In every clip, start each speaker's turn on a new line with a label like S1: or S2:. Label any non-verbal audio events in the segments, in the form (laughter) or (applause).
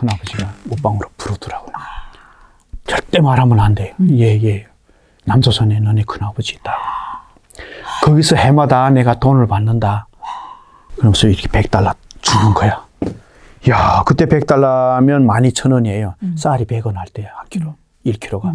S1: 큰아버지가 옷방으로 부르더라고요. 절대 말하면 안 돼요. 예, 예. 남조선에 너네 큰아버지 있다. 거기서 해마다 내가 돈을 받는다. 그러면서 이렇게 100달러 주는 거야. 야, 그때 100달러면 12,000원이에요. 쌀이 100원 할때한 킬로, 1킬로가.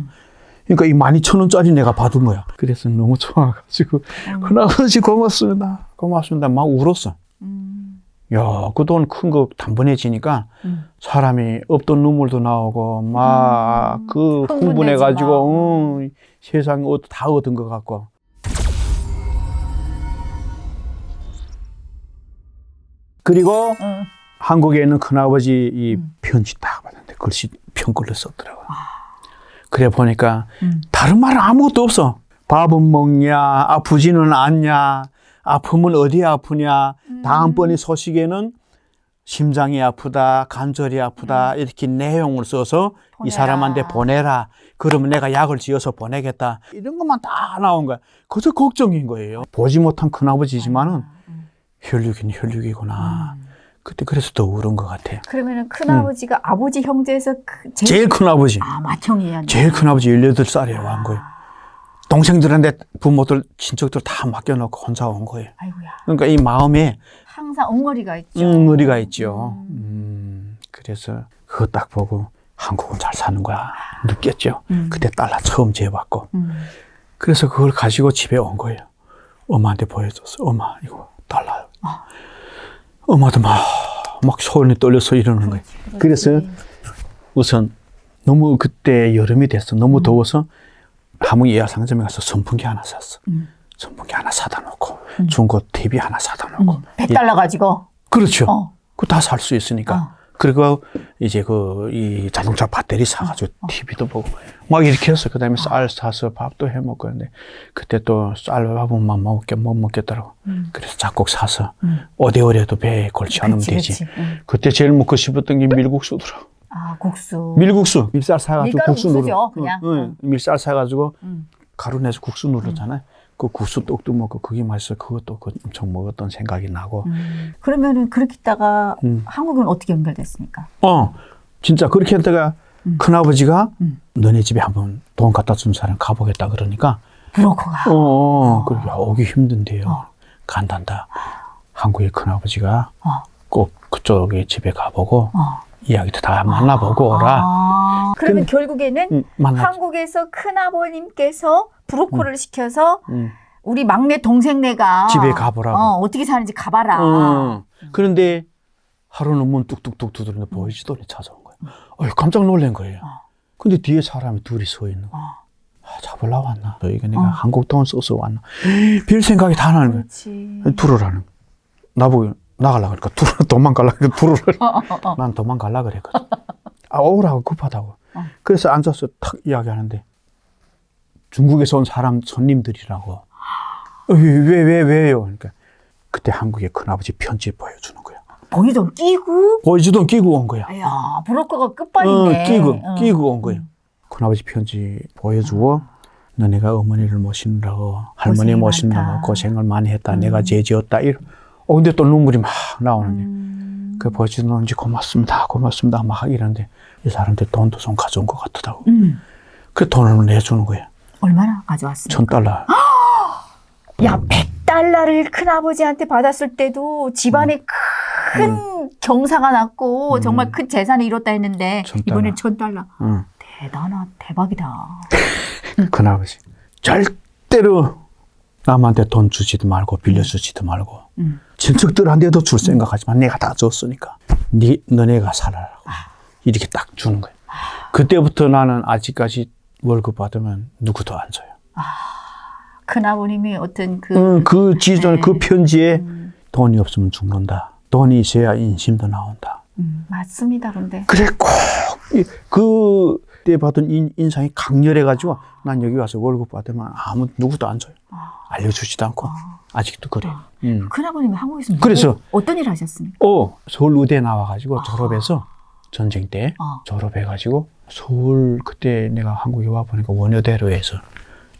S1: 그러니까 이 12,000원짜리 내가 받은 거야. 그래서 너무 좋아가지고, 큰아버지 고맙습니다. 고맙습니다. 막 울었어.
S2: 음.
S1: 야, 그 돈 큰 거 단번에 지니까
S2: 음.
S1: 사람이 없던 눈물도 나오고 막그
S2: 흥분되지
S1: 흥분해 가지고 응, 세상 얻- 다 얻은 것 같고. 그리고
S2: 응.
S1: 한국에 있는 큰아버지 이
S2: 음.
S1: 편지 딱 받았는데 글씨 편글로 썼더라고. 그래 보니까
S2: 음.
S1: 다른 말은 아무것도 없어. 밥은 먹냐, 아프지는 않냐, 아프면 어디 아프냐,
S2: 음.
S1: 다음번에 소식에는 심장이 아프다, 관절이 아프다, 이렇게 내용을 써서 이
S2: 음. 보내라.
S1: 사람한테 보내라. 그러면 내가 약을 지어서 보내겠다. 이런 것만 다 나온 거야. 그래서 걱정인 거예요. 보지 못한 큰아버지지만은
S2: 음.
S1: 혈육이는 혈육이구나. 그때 그래서 더 울은 것 같아.
S2: 그러면은 큰아버지가 아버지 형제에서 그 제일,
S1: 제일 큰아버지.
S2: 아 맏형이야.
S1: 제일 큰아버지 18살이라고 한 거예요. 동생들한테 부모들, 친척들 다 맡겨놓고 혼자 온 거예요.
S2: 아이고야.
S1: 그러니까 이 마음에
S2: 항상 엉거리가 있죠.
S1: 응어리가 있죠. 음, 그래서 그거 딱 보고 한국은 잘 사는 거야. 느꼈죠.
S2: 음.
S1: 그때 달러 처음 재봤고.
S2: 음.
S1: 그래서 그걸 가지고 집에 온 거예요. 엄마한테 보여줬어. 엄마, 이거 달러.
S2: 아.
S1: 엄마도 막, 막 손이 떨려서 이러는 거예요. 그래서 우선 너무 그때 여름이 됐어. 너무 더워서 함흥 예하 상점에 가서 선풍기 하나 샀어.
S2: 음.
S1: 선풍기 하나 사다 놓고 중고 TV 하나 사다 놓고.
S2: 음. 100달러 가지고.
S1: 그렇죠.
S2: 어.
S1: 그다 살 수 있으니까.
S2: 어.
S1: 그리고 이제 그 이 자동차 배터리 사가지고
S2: 어.
S1: TV도 보고 막 이렇게 했어. 그다음에 쌀 사서 밥도 해 먹고 근데 그때 또 쌀밥은만 먹게 못 먹겠더라고.
S2: 음.
S1: 그래서 작곡 사서
S2: 음.
S1: 오래오래도 배에 걸치 않으면 되지.
S2: 음.
S1: 그때 제일 먹고 싶었던 게 밀국수더라고.
S2: 아 국수.
S1: 밀국수. 밀쌀 사가지고 국수 누르.
S2: 그냥.
S1: 응, 응. 밀쌀 사가지고
S2: 음.
S1: 가루 내서 국수 누르잖아요. 그 국수 떡도 먹고 그게 맛있어. 그것도 그 엄청 먹었던 생각이 나고.
S2: 음. 그러면은 그렇게 있다가
S1: 음.
S2: 한국은 어떻게 연결됐습니까?
S1: 어, 진짜 그렇게 했다가
S2: 음.
S1: 큰아버지가
S2: 음.
S1: 너네 집에 한번 돈 갖다 준 사람 가보겠다 그러니까
S2: 브로커가.
S1: 어, 어 그렇게 아, 오기 힘든데요.
S2: 어.
S1: 간단다. 한국의 큰아버지가
S2: 어.
S1: 꼭 그쪽에 집에 가보고
S2: 어.
S1: 이야기도 다 만나보고 오라.
S2: 아, 그러면 결국에는
S1: 응, 만나.
S2: 한국에서 큰아버님께서 브로커를 시켜서
S1: 응.
S2: 우리 막내 동생네가
S1: 집에 가보라고.
S2: 어, 어떻게 사는지 가봐라.
S1: 응. 그런데 하루는 문 뚝뚝뚝 두드리는데 보이지도 않게 찾아온 거예요. 어휴, 깜짝 놀란 거예요.
S2: 어.
S1: 근데 뒤에 사람이 둘이 서 있는 거예요.
S2: 어.
S1: 아, 잡으려고 왔나? 이거 내가
S2: 어.
S1: 한국 돈 써서 왔나? 별 생각이 다 나는 거예요.
S2: 그렇지.
S1: 들어라는 거예요. 나보고 나가려고 그러니까 들어, (laughs) 도망가려고 그러니까 들어라. (laughs)
S2: 어, 어, 어.
S1: 난 도망가려고 그랬거든. 아, 오라고 급하다고.
S2: 어.
S1: 그래서 앉아서 탁 이야기하는데 중국에서 온 사람 손님들이라고. 어, 왜, 왜, 왜 요? 그러니까 그때 한국의 큰아버지 편지 보여주는 거야.
S2: 보이던 끼고.
S1: 보여주던 끼고 온 거야.
S2: 야 브로커가 끝발이네.
S1: 어, 끼고,
S2: 어.
S1: 끼고 온 거예요. 큰아버지 편지 보여주고 너네가 어머니를 모시느라고 할머니
S2: 많다.
S1: 고생을 많이 했다.
S2: 음.
S1: 내가 죄 지었다. 이러. 어, 근데 또 눈물이 막 나오는데.
S2: 음.
S1: 그 보여주는지 고맙습니다. 고맙습니다. 막 이러는데 이 사람들 돈도 좀 가져온 것 같더라고.
S2: 음.
S1: 그 돈을 내주는 거야.
S2: 얼마나 가져왔습니까?
S1: 천 달러.
S2: 야, 100달러를 큰아버지한테 받았을 때도 집안에 큰 경사가 났고
S1: 음.
S2: 정말 큰 재산을 잃었다 했는데. 이번엔 천 달러.
S1: 응.
S2: 대단하, 대박이다. (laughs)
S1: 큰아버지. 절대로 남한테 돈 주지도 말고 빌려주지도 말고
S2: 음.
S1: 친척들한테도 줄 생각하지만 내가 다 줬으니까 네 너네가 살아라고 이렇게 딱 주는 거야. 그때부터 나는 아직까지 월급 받으면 누구도 안 줘요.
S2: 큰아버님이 어떤 그
S1: 응, 그 지전
S2: 네.
S1: 그 편지에
S2: 음,
S1: 돈이 없으면 죽는다. 돈이 있어야 인심도 나온다.
S2: 음, 맞습니다. 근데
S1: 그래 꼭 그 때 받은 인, 인상이 강렬해가지고 난 여기 와서 월급 받으면 아무 누구도 안 줘요.
S2: 아.
S1: 알려주지도 않고 아 직도 그래.
S2: 아.
S1: 음.
S2: 큰아버님이 한국에서
S1: 그래서-
S2: 뭐, 어떤 일 하셨습니까?
S1: 어 서울 의대 나와가지고 졸업해서 전쟁 때
S2: 어.
S1: 졸업해가지고 서울 그때 내가 한국에 와 보니까 원효대로에서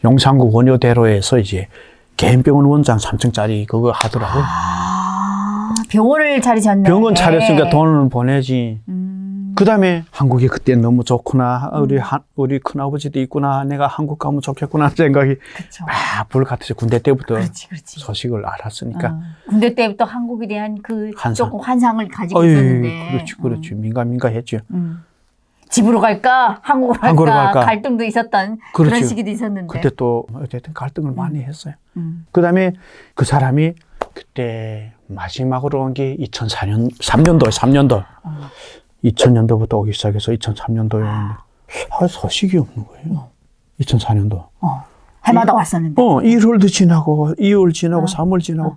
S1: 용산구 원효대로에서 이제 개인병원 원장 3층짜리 그거 하더라고.
S2: 아, 병원을 차리셨네.
S1: 병원 차렸으니까 돈을 보내지.
S2: 음,
S1: 그 다음에 한국이 그때 너무 좋구나.
S2: 음.
S1: 우리, 한, 우리 큰아버지도 있구나. 내가 한국 가면 좋겠구나. 생각이
S2: 그렇죠.
S1: 막 불 같아서 군대 때부터
S2: 그렇지, 그렇지.
S1: 소식을 알았으니까.
S2: 어, 군대 때부터 한국에 대한 그
S1: 환상.
S2: 조금 환상을 가지고
S1: 어이,
S2: 있었는데.
S1: 그렇지, 그렇지.
S2: 음,
S1: 민감민감했죠.
S2: 음. 집으로 갈까? 한국으로 갈까?
S1: 한국으로 갈까?
S2: 갈등도 있었던 그런
S1: 그렇죠.
S2: 시기도 있었는데.
S1: 그때 또 어쨌든 갈등을 많이 했어요.
S2: 음.
S1: 그 다음에 그 사람이 그때 마지막으로 온 게 2004년, 3년도에 3년도.
S2: 어.
S1: 2000년도부터 오기 시작해서 2003년도에 오는데, 아, 소식이 없는 거예요. 2004년도.
S2: 어. 해마다 왔었는데.
S1: 어, 1월도 지나고, 2월 지나고,
S2: 어.
S1: 3월 지나고,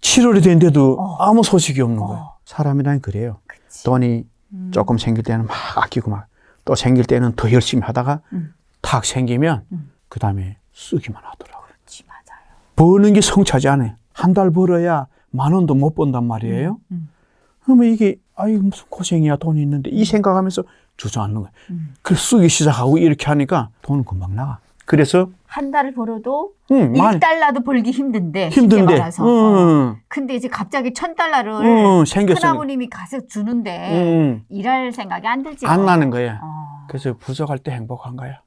S1: 7월이 됐는데도
S2: 어.
S1: 아무 소식이 없는 거예요.
S2: 어.
S1: 사람이란 그래요.
S2: 그치.
S1: 돈이
S2: 음.
S1: 조금 생길 때는 막 아끼고 막, 또 생길 때는 더 열심히 하다가,
S2: 음.
S1: 탁 생기면,
S2: 음.
S1: 그 다음에 쓰기만 하더라고요.
S2: 그렇지, 맞아요.
S1: 버는 게 성차지 않아요. 한 달 벌어야 만 원도 못 번단 말이에요.
S2: 음.
S1: 그러면 이게, 아이, 무슨 고생이야, 돈이 있는데, 이 생각하면서 주저앉는 거예요.
S2: 음.
S1: 그래서 쓰기 시작하고 이렇게 하니까 돈은 금방 나가. 그래서,
S2: 한 달을 벌어도
S1: 응, 많이
S2: 1달러도 벌기 힘든데. 쉽게
S1: 힘든데,
S2: 말해서. 어.
S1: 응,
S2: 근데 이제 갑자기 1000달러를
S1: 응, 생겼어.
S2: 큰아버님이 가서 주는데
S1: 응,
S2: 일할 생각이 안 들지.
S1: 안
S2: 뭐.
S1: 나는 거야.
S2: 어.
S1: 그래서 부족할 때 행복한 거야.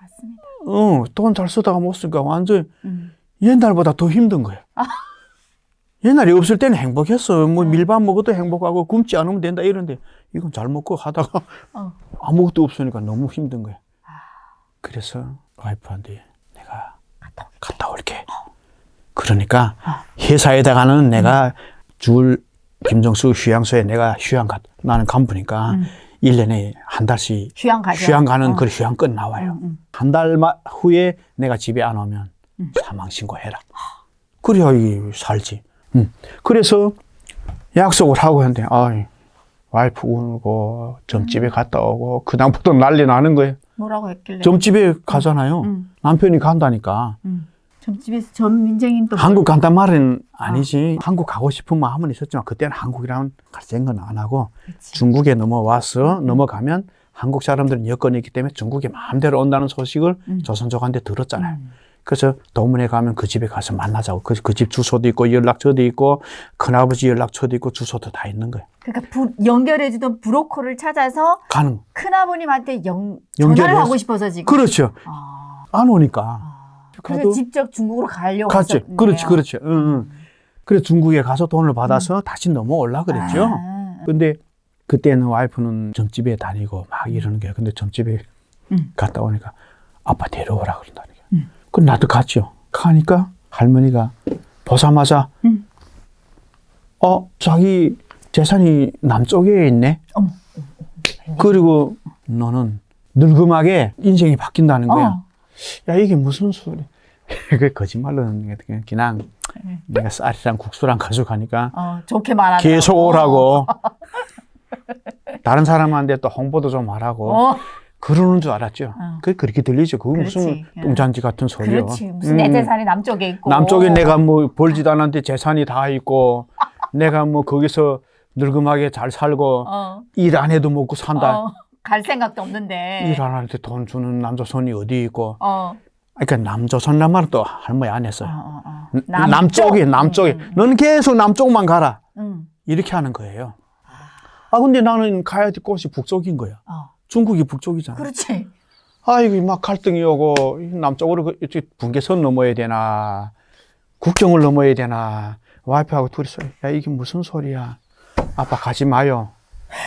S2: 맞습니다.
S1: 응, 돈잘 쓰다가 못 쓰니까 완전
S2: 음.
S1: 옛날보다 더 힘든 거야. 옛날에 없을 때는 행복했어. 뭐
S2: 음.
S1: 밀밥 먹어도 행복하고 굶지 않으면 된다 이런데 이건 잘 먹고 하다가
S2: 어.
S1: 아무것도 없으니까 너무 힘든 거야. 그래서 와이프한테 내가
S2: 갔다 오게.
S1: 갔다 올게. 그러니까
S2: 아.
S1: 회사에다가는 내가 줄 김정수 휴양소에 내가 휴양 가 나는 간부니까
S2: 음.
S1: 일 1년에 한 달씩
S2: 휴양.
S1: 휴양 가는
S2: 어.
S1: 그 휴양권 나와요.
S2: 음, 음.
S1: 한달 후에 내가 집에 안 오면
S2: 음.
S1: 사망 신고해라. 그래야 이 살지. 음. 그래서 약속을 하고 했는데, 아이, 와이프 울고 점집에 갔다 오고 그다음부터 난리 나는 거예요.
S2: 뭐라고 했길래?
S1: 점집에 가잖아요.
S2: 음.
S1: 남편이 간다니까.
S2: 음. 점집에서 전 민정인 또
S1: 한국 간단 말은 아니지. 한국 가고 싶은 마음은 있었지만 그때는 한국이라는 갈 생각은 안 하고
S2: 그렇지.
S1: 중국에 넘어와서 넘어가면 한국 사람들은 여건이 있기 때문에 중국에 마음대로 온다는 소식을
S2: 음.
S1: 조선족한테 들었잖아요.
S2: 음.
S1: 그래서 도문에 가면 그 집에 가서 만나자고. 그집 주소도 있고 연락처도 있고 큰아버지 연락처도 있고 주소도 다 있는 거예요.
S2: 그러니까 부, 연결해주던 브로커를 찾아서
S1: 가는.
S2: 큰아버님한테 영,
S1: 연결을
S2: 전화를. 하고 싶어서 지금.
S1: 그렇죠.
S2: 아,
S1: 안 오니까.
S2: 아. 그래서 직접 중국으로 가려고
S1: 갔지.
S2: 했었네요.
S1: 그렇지, 그렇지. 응, 응. 그래 중국에 가서 돈을 받아서 다시 넘어올라 그랬죠.
S2: 아,
S1: 근데 그때는 와이프는 점집에 다니고 막 이러는 거예요. 근데 점집에
S2: 음.
S1: 갔다 오니까 아빠 데려오라 그런다는 거예요.
S2: 음.
S1: 그 나도 갔죠. 가니까 할머니가 보자마자
S2: 음.
S1: 어 자기 재산이 남쪽에 있네.
S2: 어머.
S1: 그리고 너는 늙음하게 인생이 바뀐다는 거야.
S2: 어.
S1: 야 이게 무슨 소리? (laughs) 그 거짓말로는 그냥
S2: 네.
S1: 내가 쌀이랑 국수랑 가져가니까
S2: 어, 좋게 말하는
S1: 계속 오라고. (laughs) 다른 사람한테 또 홍보도 좀 하라고.
S2: 어,
S1: 그러는 줄 알았죠.
S2: 어.
S1: 그 그렇게 들리죠. 그거 무슨
S2: 그렇지. 예.
S1: 똥잔지 같은 소리요.
S2: 그렇지. 무슨 내
S1: 음.
S2: 재산이 남쪽에 있고.
S1: 남쪽에 내가 뭐 벌지도 않았는데 재산이 다 있고 (laughs) 내가 뭐 거기서 늙음하게 잘 살고
S2: 어,
S1: 일안 해도 먹고 산다.
S2: 어, (laughs) 갈 생각도 없는데.
S1: 일 안 하는데 돈 주는 남조선이 어디 있고.
S2: 어,
S1: 그러니까 남조선란 말은 또 할머니 안
S2: 어,
S1: 했어요.
S2: 어, 어.
S1: 음, 남쪽에 남쪽에
S2: 음,
S1: 너는 계속 남쪽만 가라.
S2: 음,
S1: 이렇게 하는 거예요. 아 근데 나는 가야 될 곳이 북쪽인 거야.
S2: 어.
S1: 중국이 북쪽이잖아.
S2: 그렇지.
S1: 아이고 막 갈등이 오고 남쪽으로 그 이쪽 분계선 넘어야 되나 국경을 넘어야 되나 와이프하고 둘이서 야 이게 무슨 소리야 아빠 가지 마요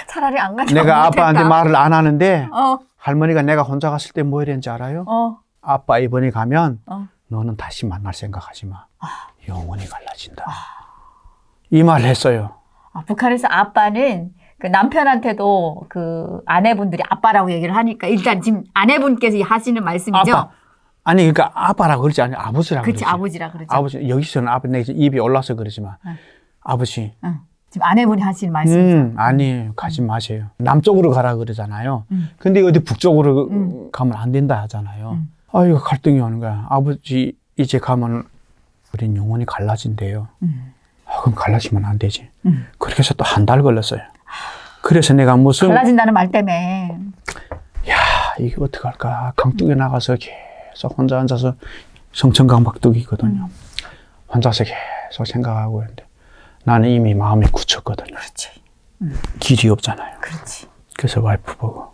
S2: 차라리 안 가자.
S1: 내가 아빠한테 말을 안 하는데
S2: 어,
S1: 할머니가 내가 혼자 갔을 때 뭐 해야 되는지 알아요?
S2: 어,
S1: 아빠 이번에 가면
S2: 어.
S1: 너는 다시 만날 생각하지 마 영원히 갈라진다 이 말을 했어요
S2: 아, 북한에서 아빠는 그 남편한테도 그 아내분들이 아빠라고 얘기를 하니까 일단 지금 아내분께서 하시는 말씀이죠.
S1: 아빠 아니 그러니까 아빠라고 그러지 않아요 아버지라고
S2: 그렇지
S1: 그러지
S2: 아버지라 그러죠.
S1: 아버지 여기서는 아버 내 입이 올라서 그러지만
S2: 응.
S1: 아버지
S2: 응. 지금 아내분이 하시는 말씀이죠.
S1: 음, 아니에요. 가지 마세요. 남쪽으로 가라 그러잖아요.
S2: 음.
S1: 근데 어디 북쪽으로
S2: 음.
S1: 가면 안 된다 하잖아요.
S2: 음.
S1: 아, 이거 갈등이 오는 거야. 아버지, 이제 가면 우린 영원히 갈라진대요.
S2: 음.
S1: 아, 그럼 갈라지면 안 되지.
S2: 음.
S1: 그렇게 해서 또 한 달 걸렸어요. 그래서 내가 무슨,
S2: 달라진다는 말 때문에
S1: 아, 이게 어떡할까. 강둑에 나가서 계속 혼자 앉아서 성천강박둑이거든요. 혼자서 계속 생각하고 있는데 나는 이미 마음이 굳혔거든요.
S2: 그렇지.
S1: 길이 없잖아요.
S2: 그렇지.
S1: 그래서 와이프 보고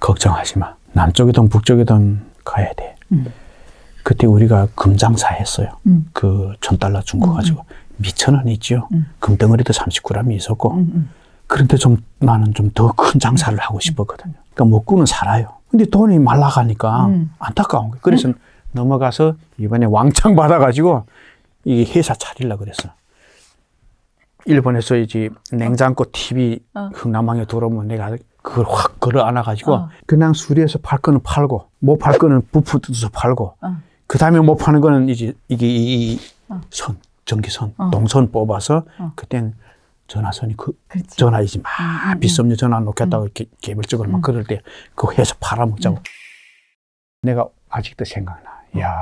S1: 걱정하지 마. 남쪽이든 북쪽이든 가야 돼.
S2: 음.
S1: 그때 우리가 금장사 했어요.
S2: 음.
S1: 그 천 달러 준 거 가지고 미천 원 있죠.
S2: 음.
S1: 금덩어리도 30g이 있었고.
S2: 음, 음.
S1: 그런데 좀 나는 좀 더 큰 장사를 하고 싶었거든요. 그러니까 먹고는 살아요. 근데 돈이 말라가니까
S2: 음.
S1: 안타까운 거예요. 그래서 넘어가서 이번에 왕창 받아가지고 이 회사 차리려 그랬어. 일본에서 이제 냉장고 TV
S2: 어.
S1: 흥남항에 들어오면 내가 그걸 확 걸어 안아가지고
S2: 어.
S1: 그냥 수리해서 팔 거는 팔고 못 팔 거는 부프 뜯어서 팔고
S2: 어.
S1: 그 다음에 못 파는 거는 이제 이게 이, 이
S2: 어.
S1: 선, 전기선,
S2: 어.
S1: 동선 뽑아서
S2: 어.
S1: 그땐 전화선이 그
S2: 그렇지.
S1: 전화이지 막
S2: 음, 음,
S1: 비썸녀 전화 놓겠다고 이렇게 개별적으로 막
S2: 음.
S1: 그럴 때 그거 해서 팔아먹자고. 내가 아직도 생각나. 야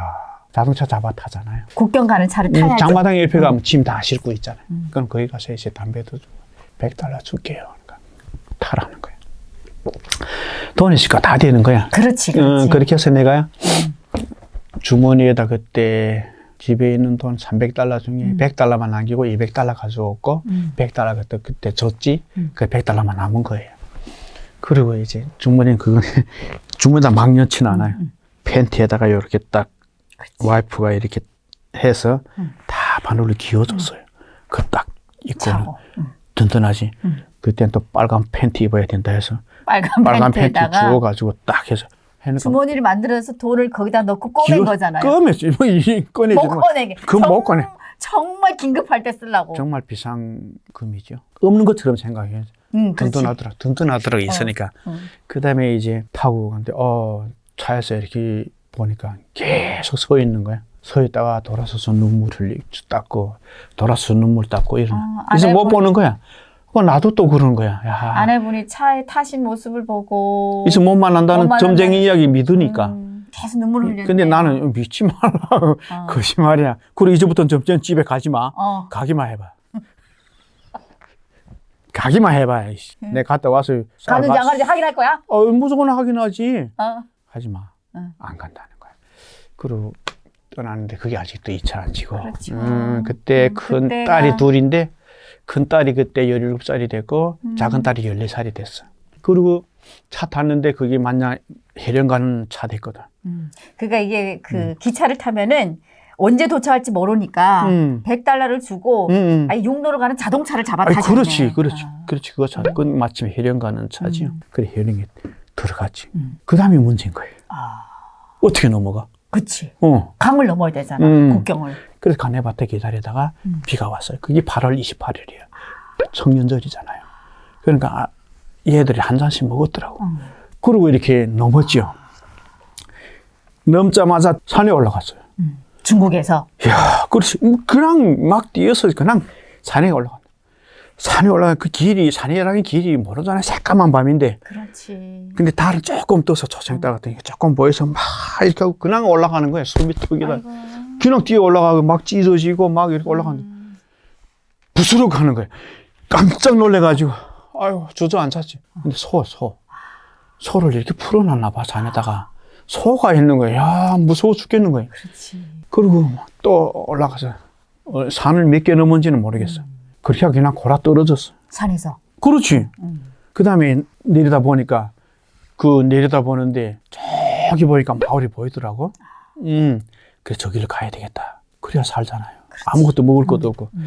S1: 자동차 잡아 타잖아요.
S2: 국경 가는 차를
S1: 음,
S2: 타야지.
S1: 장마당 옆에 가면 짐 다 싣고 있잖아요.
S2: 음.
S1: 그럼 거기 가서 이제 담배도 주고 100달러 줄게요. 그러니까 타라는 거야. 돈 있으니까 다 되는 거야.
S2: 그렇지,
S1: 음,
S2: 그렇지.
S1: 그렇게 해서 내가 주머니에다 그때 집에 있는 돈 300달러 중에
S2: 음.
S1: 100달러만 남기고 200달러 가져왔고
S2: 음.
S1: 100달러 그때 그때 줬지.
S2: 음.
S1: 그 100달러만 남은 거예요. 그리고 이제 주머니는 그거 (laughs) 주머니다 막 넣지는 않아요.
S2: 음.
S1: 팬티에다가 이렇게 딱
S2: 그렇지.
S1: 와이프가 이렇게 해서
S2: 음.
S1: 다 바늘을 기어줬어요. 그딱 입고.
S2: 음.
S1: 든든하지.
S2: 음.
S1: 그때는 또 빨간 팬티 입어야 된다 해서
S2: 빨간,
S1: 빨간 팬티 주워가지고 딱 해서
S2: 주머니를 만들어서 돈을 거기다 넣고 꺼낸 거잖아요.
S1: 꺼냈지. 뭐 이- 꺼내지.
S2: 못
S1: 뭐.
S2: 꺼내게.
S1: 그건
S2: 정-
S1: 못 꺼내.
S2: 정말 긴급할 때 쓰려고.
S1: 정말 비상금이죠. 없는 것처럼 생각해.
S2: 응, 그렇지.
S1: 든든하더라. 든든하더라 있으니까.
S2: 응.
S1: 그 다음에 이제 타고 갔는데, 어, 차에서 이렇게 보니까 계속 서 있는 거야. 서 있다가 돌아서서 눈물 흘리 닦고, 돌아서 눈물 닦고 이런.
S2: 아,
S1: 그래서 못 보는 거야. 그 나도 또 그러는 거야. 야.
S2: 아내분이 차에 타신 모습을 보고.
S1: 그래서 못 만난다는
S2: 못
S1: 점쟁이 이야기 믿으니까.
S2: 음, 계속 눈물 흘리는.
S1: 근데 나는 믿지 말라고.
S2: 어. (laughs)
S1: 거짓말이야. 그리고 이제부터는 점점 집에 가지 마.
S2: 어.
S1: 가기만 해봐. (laughs) 가기만 해봐. 이씨. 내가 갔다 와서.
S2: 가는지 쌀안 가는지 확인할 거야?
S1: 어, 무조건 하긴 하지.
S2: 어.
S1: 하지 마.
S2: 응.
S1: 안 간다는 거야. 그리고 떠나는데 그게 아직도 이차 안 지고.
S2: 그렇죠.
S1: 음, 그때
S2: 음,
S1: 큰
S2: 그때가-
S1: 딸이 둘인데 큰 딸이 그때 17살이 됐고
S2: 음.
S1: 작은 딸이 14살이 됐어. 그리고 차 탔는데 그게 만약 해령 가는 차 됐거든.
S2: 음. 그러니까 이게 그 기차를 타면은 언제 도착할지 모르니까
S1: 음.
S2: 100달러를 주고
S1: 음, 음.
S2: 아예 육로로 가는 자동차를 잡아
S1: 아니,
S2: 타셨네.
S1: 그렇지, 그렇지,
S2: 아.
S1: 그렇지. 그거 차, 그 마침 해령 가는 차지요.
S2: 음.
S1: 그래 해령에 들어갔지.
S2: 음.
S1: 그 다음에 문제인 거예요.
S2: 아,
S1: 어떻게 넘어가?
S2: 그치.
S1: 어.
S2: 강을 넘어야 되잖아.
S1: 음.
S2: 국경을.
S1: 그래서 가네밭에 기다리다가
S2: 음.
S1: 비가 왔어요. 그게 8월 28일이에요. 성년절이잖아요. 그러니까 아, 얘들이 한 잔씩 먹었더라고.
S2: 음.
S1: 그리고 이렇게 넘었지요. 넘자마자 산에 올라갔어요.
S2: 중국에서.
S1: 이야, 그렇지. 뭐 그냥 막 뛰어서 그냥 산에 올라가. 산에 올라가 그 길이, 산이라는 길이 모르잖아요. 새까만 밤인데.
S2: 그렇지.
S1: 근데 달은 조금 떠서 초생따 같은 게 조금 보여서 막 이렇게 하고 그냥 올라가는 거예요. 숨이 턱이다. 그냥 뛰어 올라가고 막 찢어지고 막 이렇게 올라가는데
S2: 음.
S1: 부스럭 가는 거예요. 깜짝 놀래가지고, 아유, 주저앉았지. 근데 소, 소. 소를 이렇게 풀어놨나 봐, 산에다가. 소가 있는 거예요. 야, 무서워 죽겠는 거예요.
S2: 그렇지.
S1: 그리고 또 올라가서, 어, 산을 몇 개 넘은지는 모르겠어. 그렇게 하고 그냥 골아 떨어졌어.
S2: 산에서.
S1: 그렇지.
S2: 음.
S1: 그 다음에 내리다 보니까, 그 내리다 보는데, 저기 보니까 마을이 보이더라고. 음, 그래, 저기를 가야 되겠다. 그래야 살잖아요. 아무것도 먹을 것도 없고.
S2: 음.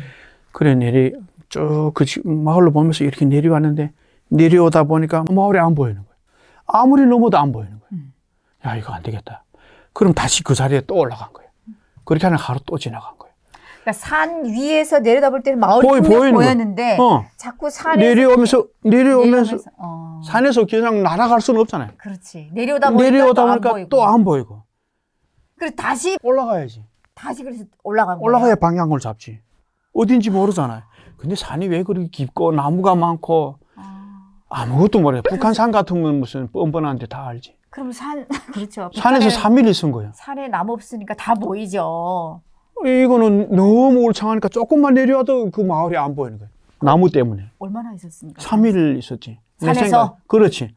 S1: 그래 내리 쭉그 마을로 보면서 이렇게 내려왔는데 내려오다 보니까 마을이 안 보이는 거예요. 아무리 넘어도 안 보이는 거예요.
S2: 음.
S1: 야 이거 안 되겠다. 그럼 다시 그 자리에 또 올라간 거예요. 그렇게 하는 하루 또 지나간 거예요.
S2: 그러니까 산 위에서 내려다볼 때는 마을이
S1: 보이-
S2: 분명
S1: 보이는 거야.
S2: 보였는데
S1: 어
S2: 자꾸 산에
S1: 내려오면서 내려오면서
S2: 어.
S1: 산에서 그냥 날아갈 수는 없잖아요.
S2: 그렇지. 내려오다 보니까
S1: 내려오다 보니까. 또 안 보이고
S2: 그래서 다시
S1: 올라가야지.
S2: 다시 그래서 올라간 거예요.
S1: 올라가야 방향을 잡지. 어딘지 모르잖아요. 근데 산이 왜 그렇게 깊고 나무가 많고
S2: 아,
S1: 아무것도 모르요 북한 산 같으면 무슨 뻔뻔한데 다 알지.
S2: 그럼 산 (laughs) 그렇죠.
S1: 산에서
S2: 북한에는
S1: 3일 있은 거예요.
S2: 산에 나무 없으니까 다 보이죠.
S1: 이거는 너무 울창하니까 조금만 내려와도 그 마을이 안 보이는 거예요. 나무 때문에.
S2: 얼마나 있었습니까?
S1: 3일 있었지. 내
S2: 산에서?
S1: 생각- 그렇지.